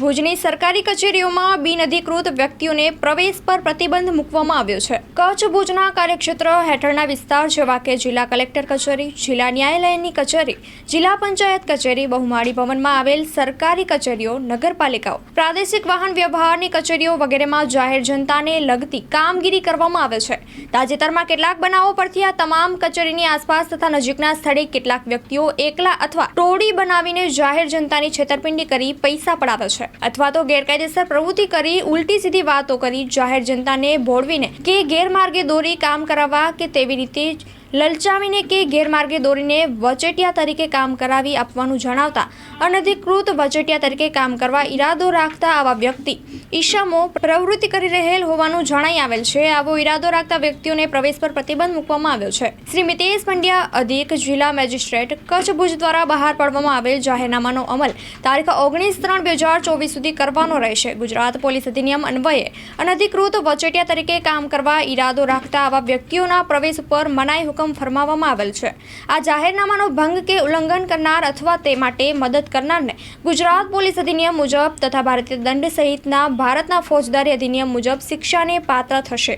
ભુજની સરકારી કચેરીઓમાં બિનઅધિકૃત વ્યક્તિઓને પ્રવેશ પર પ્રતિબંધ મૂકવામાં આવ્યો છે. કચ્છ ભુજના કાર્યક્ષેત્ર હેઠળના વિસ્તાર જેવા કે જિલ્લા કલેક્ટર કચેરી, જિલ્લા ન્યાયાલયની કચેરી, જિલ્લા પંચાયત કચેરી, બહુમાળી ભવનમાં આવેલ સરકારી કચેરીઓ, નગરપાલિકાઓ, પ્રાદેશિક વાહન વ્યવહારની કચેરીઓ વગેરેમાં જાહેર જનતાને લગતી કામગીરી કરવામાં આવે છે. તાજેતરમાં કેટલાક બનાવો પરથી આ તમામ કચેરીની આસપાસ તથા નજીકના સ્થળે કેટલાક વ્યક્તિઓ એકલા અથવા ટોળી બનાવીને જાહેર જનતાની છેતરપિંડી કરી પૈસા પડાવે છે. અથવા તો ગેરકાયદેસર પ્રવૃત્તિ કરી, ઉલટી સીધી વાતો કરી, જાહેર જનતાને ભોળવીને કે ગેરમાર્ગે દોરી કામ કરાવવા કે તેવી રીતે લલચાવીને કે ગેરમાર્ગે દોરીને વચેટિયા તરીકે કામ કરાવી આપવાનું જણાવતા અનધિકૃત વચેટિયા તરીકે કામ કરવા ઈરાદો રાખતા આવા વ્યક્તિ ઈશમો પ્રવૃત્તિ કરી રહેલ હોવાનું જણાઈ આવેલ છે. આવો ઈરાદો રાખતા વ્યક્તિઓને પ્રવેશ પર પ્રતિબંધ મૂકવામાં આવ્યો છે. શ્રી મિતેશ પંડ્યા, અધિક જિલ્લા મેજિસ્ટ્રેટ, કચ્છ ભુજ દ્વારા બહાર પાડવામાં આવેલ જાહેરનામાનો અમલ તારીખ ઓગણીસ ત્રણ બે હજાર ચોવીસ સુધી કરવાનો રહેશે. ગુજરાત પોલીસ અધિનિયમ અન્વયે અનધિકૃત વચેટિયા તરીકે કામ કરવા ઈરાદો રાખતા આવા વ્યક્તિઓના પ્રવેશ ઉપર મનાઈ હુકમ ફરમાવવામાં આવેલ છે. આ જાહેરનામાનો ભંગ કે ઉલ્લંઘન કરનાર અથવા તે માટે મદદ કરનારને ગુજરાત પોલીસ અધિનિયમ મુજબ તથા ભારતીય દંડ સહિતના ભારતના ફોજદારી અધિનિયમ મુજબ શિક્ષાને પાત્ર થશે.